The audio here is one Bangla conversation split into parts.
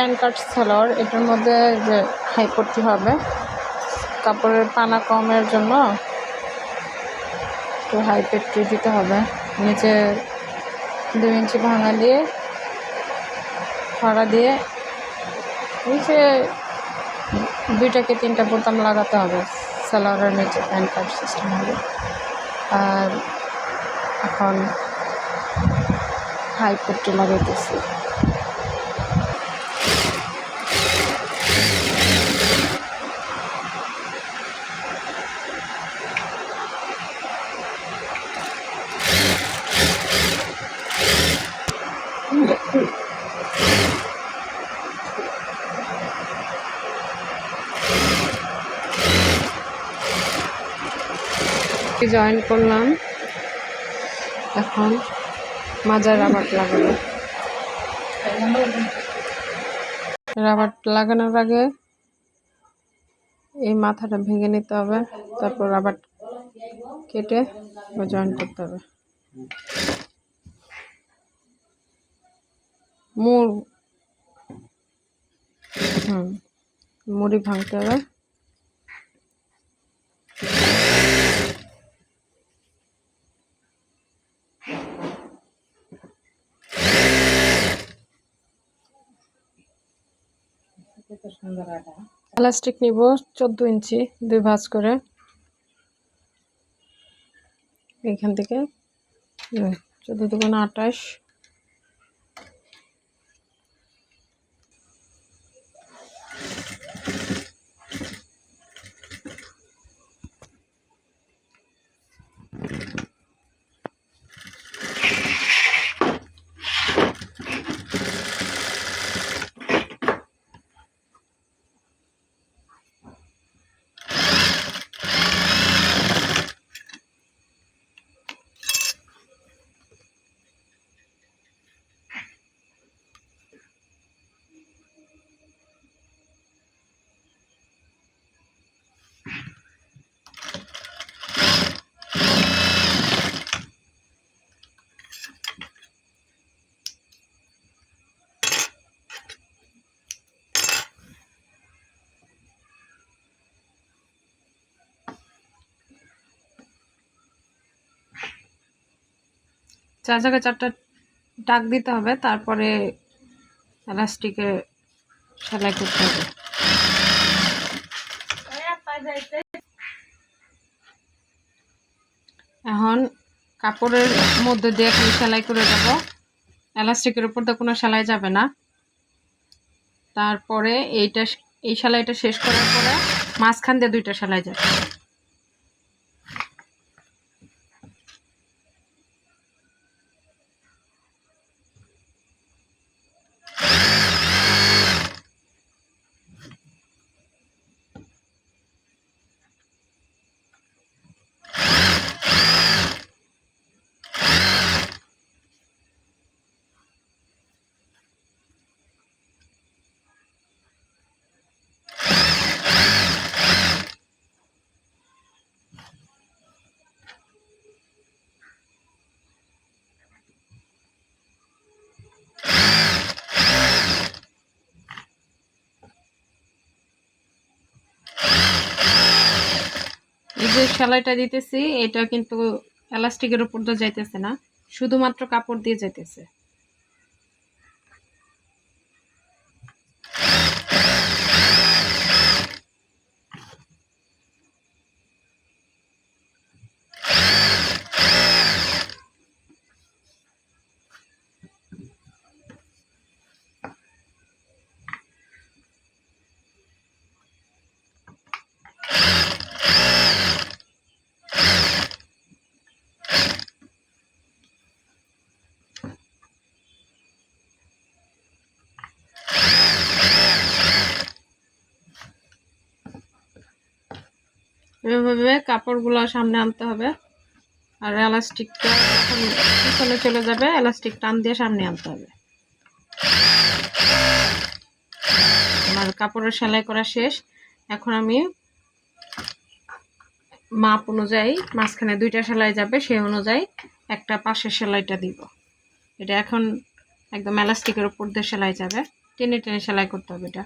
প্যান কাট সালোয়ার এটার মধ্যে যে হাই পট্টি হবে। কাপড়ের পানা কমের জন্য একটু হাই পট্টি দিতে হবে। নিচে দুই ইঞ্চি ভাঙা দিয়ে ফাড়া দিয়ে নিচে দুইটাকে তিনটা বোতাম লাগাতে হবে সালোয়ারের নিচে প্যান কাট সিস্টেম হবে আর এখন হাই পট্টি লাগাইতেছি। জয়েন করলাম। এখন মাজার রাবার লাগাবো রাবার লাগানোর আগে এই মাথাটা ভেঙে নিতে হবে, তারপর রাবার কেটে জয়েন করতে হবে। মুড়, হুম, মুড়ি ভাঙতে হবে। প্লাস্টিক নিব চোদ্দ ইঞ্চি দুই ভাঁজ করে। এইখান থেকে চোদ্দ দুগুণ আঠাশ চার জায়গায় চারটা টাক দিতে হবে, তারপরে এলাস্টিকে সেলাই করতে হবে। এখন কাপড়ের মধ্যে দিয়ে খালি সেলাই করে যাব। এলাস্টিকের উপর তো কোনো সেলাই যাবে না। তারপরে এইটা, এই সেলাইটা শেষ করার পরে মাঝখান দিয়ে দুইটা সেলাই যাবে এই যে সেলাইটা দিতেছি এটা কিন্তু এলাস্টিকের উপর তো যাইতেছে না শুধুমাত্র কাপড় দিয়ে যাইতেছে। এভাবে কাপড়গুলো সামনে আনতে হবে। আর এলাস্টিকটা যখন পিছনে চলে যাবে এলাস্টিক টান দিয়ে সামনে আনতে হবে। আমার কাপড়ের সেলাই করা শেষ। এখন আমি মাপ অনুযায়ী মাঝখানে দুইটা সেলাই যাবে সেই অনুযায়ী একটা পাশের সেলাইটা দিব। এটা এখন একদম এলাস্টিকের উপর দিয়ে সেলাই যাবে। টেনে টেনে সেলাই করতে হবে এটা।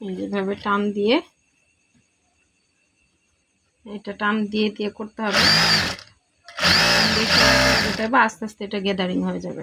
এই যেভাবে টান দিয়ে, এটা টান দিয়ে দিয়ে করতে হবে। আস্তে আস্তে এটা গ্যাদারিং হয়ে যাবে।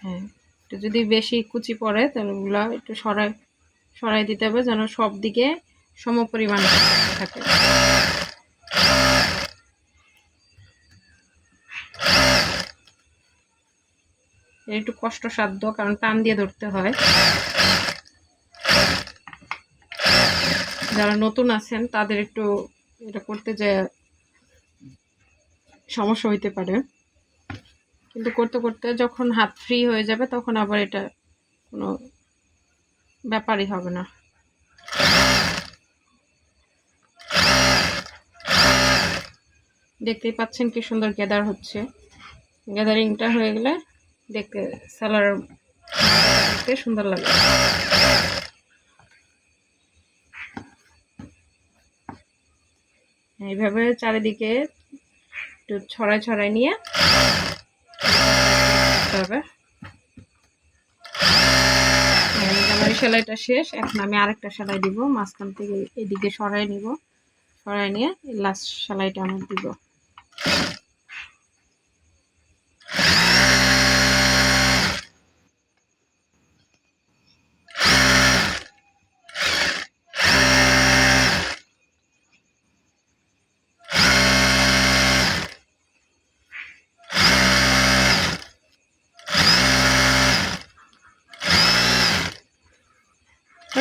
হ্যাঁ যদি বেশি কুচি পড়ে, তাহলে ওগুলো একটু সরাই সরাই দিতে হবে যেন সব দিকে সম পরিমাণ থাকে। একটু কষ্টসাধ্য, কারণ টান দিয়ে ধরতে হয়। যারা নতুন আছেন, তাদের একটু এটা করতে যে সমস্যা হইতে পারে। কিন্তু করতে করতে যখন হাত ফ্রি হয়ে যাবে, তখন আবার এটা কোনো ব্যাপারই হবে না। দেখতেই পাচ্ছেন কি সুন্দর গ্যাদার হচ্ছে। গ্যাদারিংটা হয়ে গেলে দেখতে সালার দেখতে সুন্দর লাগে। এইভাবে চারিদিকে একটু ছড়াই ছড়াই নিয়ে হবে। সেলাইটা শেষ, এখন আমি আরেকটা সেলাই দিব, মাঝখান থেকে এদিকে সরাই নিব। সরাই নিয়ে লাস্ট সেলাইটা আমার দিব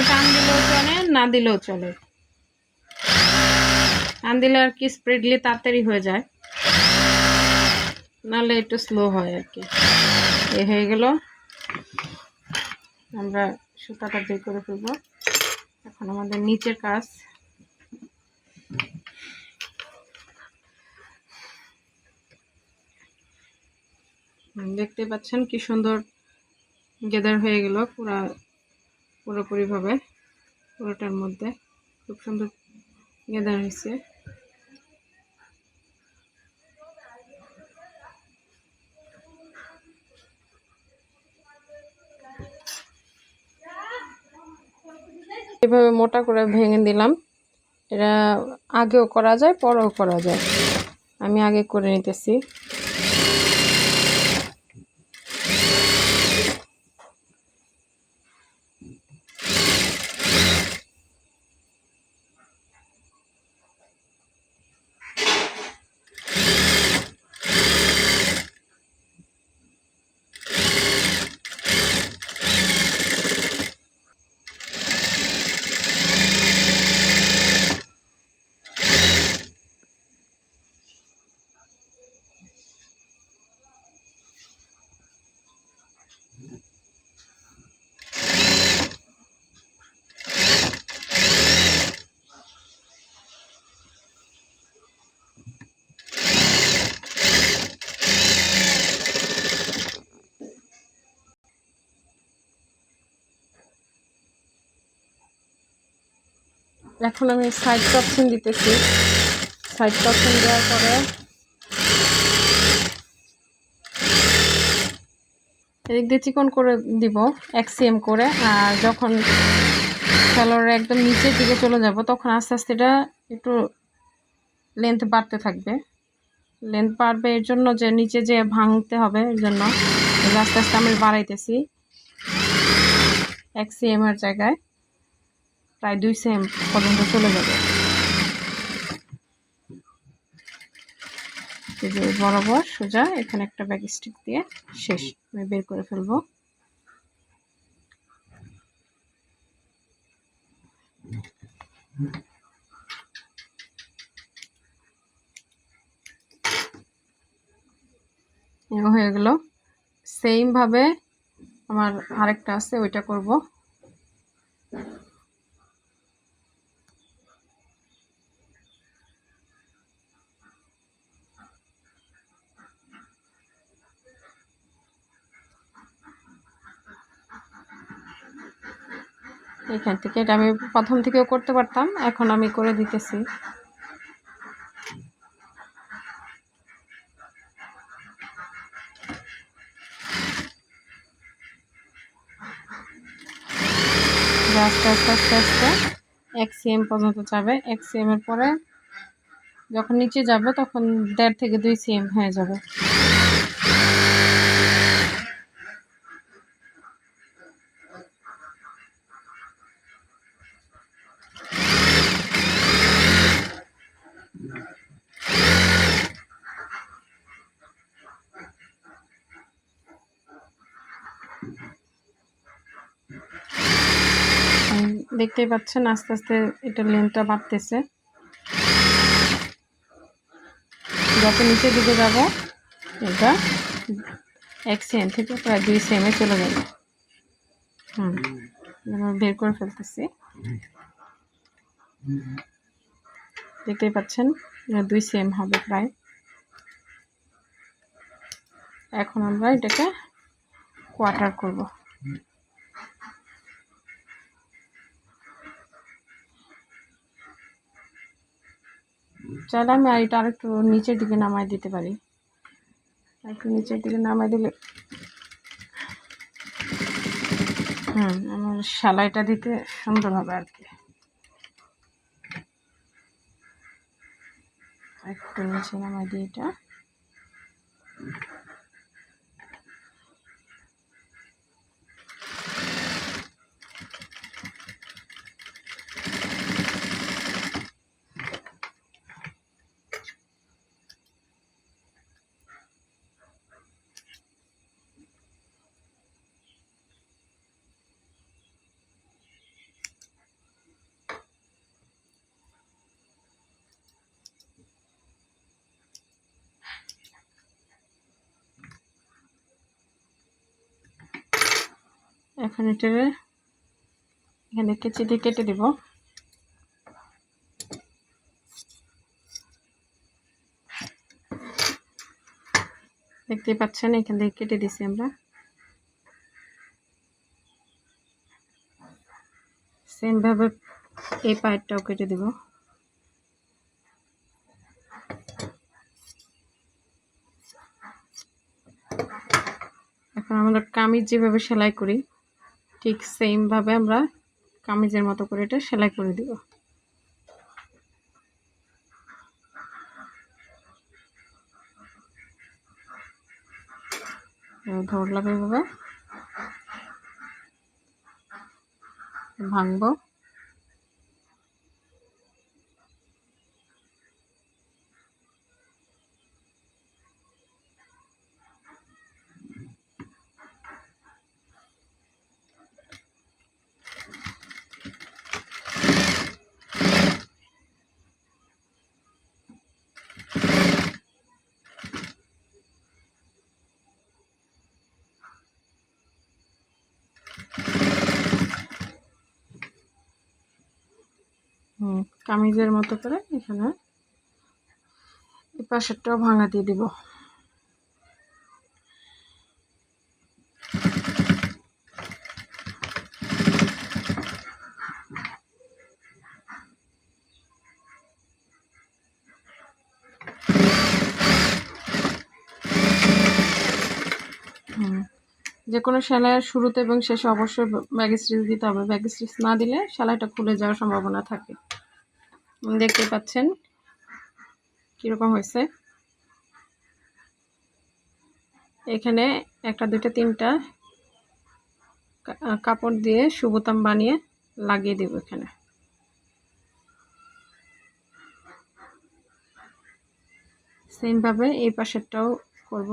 টান দিলেও চলে না দিলেও চলে। টান দিলে আর কি স্প্রেডলি তাড়াতাড়ি হয়ে যায়। নাহলে একটু স্লো হয় আর কি। এ হয়ে গেল। আমরা সুতাটা বের করে ফেলব। এখন আমাদের নিচের কাজ। দেখতে পাচ্ছেন কি সুন্দর গেদার হয়ে গেল পুরা পুরোপুরিভাবে। পুরোটার মধ্যে। খুব সুন্দর গেদার হয়েছে। এভাবে মোটা করে ভেঙে দিলাম। এটা আগেও করা যায়, পরেও করা যায়। আমি আগে করে নিতেছি। এখন আমি সাইড টপসিন দিতেছি। সাইড টপসিন দেওয়ার পরে এদিক দিয়ে চিকন করে দিব এক্সিএম করে। আর যখন সালোয়ারের একদম নিচের দিকে চলে যাব, তখন আস্তে আস্তে এটা একটু লেন্থ বাড়তে থাকবে। লেন্থ বাড়বে এর জন্য যে নিচে যে ভাঙতে হবে এর জন্য আস্তে আস্তে আমি বাড়াইতেছি। এক্সিএম এর জায়গায়। প্রায় দুই সেম পর্যন্ত চলে যাবে। বরাবর সোজা, এখানে একটা ব্যাগ স্টিক দিয়ে শেষ। আমি বের করে ফেলব। হয়ে গেল। সেমভাবে আমার আরেকটা আছে, ওইটা করব। এখান থেকে এটা আমি প্রথম থেকেও করতে পারতাম, এখন আমি করে দিতেছি। আস্তে আস্তে আস্তে আস্তে এক সিএম পর্যন্ত যাবে। এক সিএম এর পরে যখন নিচে যাবে তখন দেড় থেকে দুই সিএম হয়ে যাবে। দেখতেই পাচ্ছেন, আস্তে আস্তে এটা লেন্থটা বাড়তেছে। যত নিচের দিকে যাব, এটা এক সেম থেকে প্রায় দুই সেমে চলে যাবে। হুম বের করে ফেলতেছি। দেখতেই পাচ্ছেন দুই সেম হবে প্রায়। এখন আমরা এটাকে কোয়ার্টার করব। চাইলে আমি আর এটা আরেকটু নিচের দিকে নামাই দিতে পারি। একটু নিচের দিকে নামাই দিলে হুম, আমার সেলাইটা দিতে সুন্দর হবে আর কি। একটু নিচে নামাই দিই এটা। এখন এটা এখানে কেচি দিয়ে কেটে দেব। দেখতেই পাচ্ছেন, এখান থেকে কেটে দিছি আমরা। সেম ভাবে এই পায়েরটাও কেটে দেব। এখন আমরা কামিজ যেভাবে সেলাই করি ঠিক সেমভাবে আমরা কামিজের মতো করে এটা সেলাই করে দিব। ধরলাম এভাবে। ভাঙবো। কামিজের মতো করে এখানে পাশেরটাও ভাঙা দিয়ে দিব। হুম। যে কোনো সেলাইয়ের শুরুতে এবং শেষে অবশ্যই ব্যাগ স্টিচ দিতে হবে। ব্যাগ স্টিচ না দিলে সেলাইটা খুলে যাওয়ার সম্ভাবনা থাকে। দেখতে পাচ্ছেন কীরকম হয়েছে। এখানে একটা, দুইটা, তিনটা কাপড় দিয়ে সুবোতাম বানিয়ে লাগিয়ে দেব এখানে। সেমভাবে এই পাশেরটাও করব।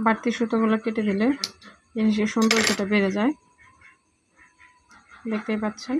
বাড়তি সুতোগুলো কেটে দিলে জিনিসের সৌন্দর্যটা বেড়ে যায়। দেখতেই পাচ্ছেন।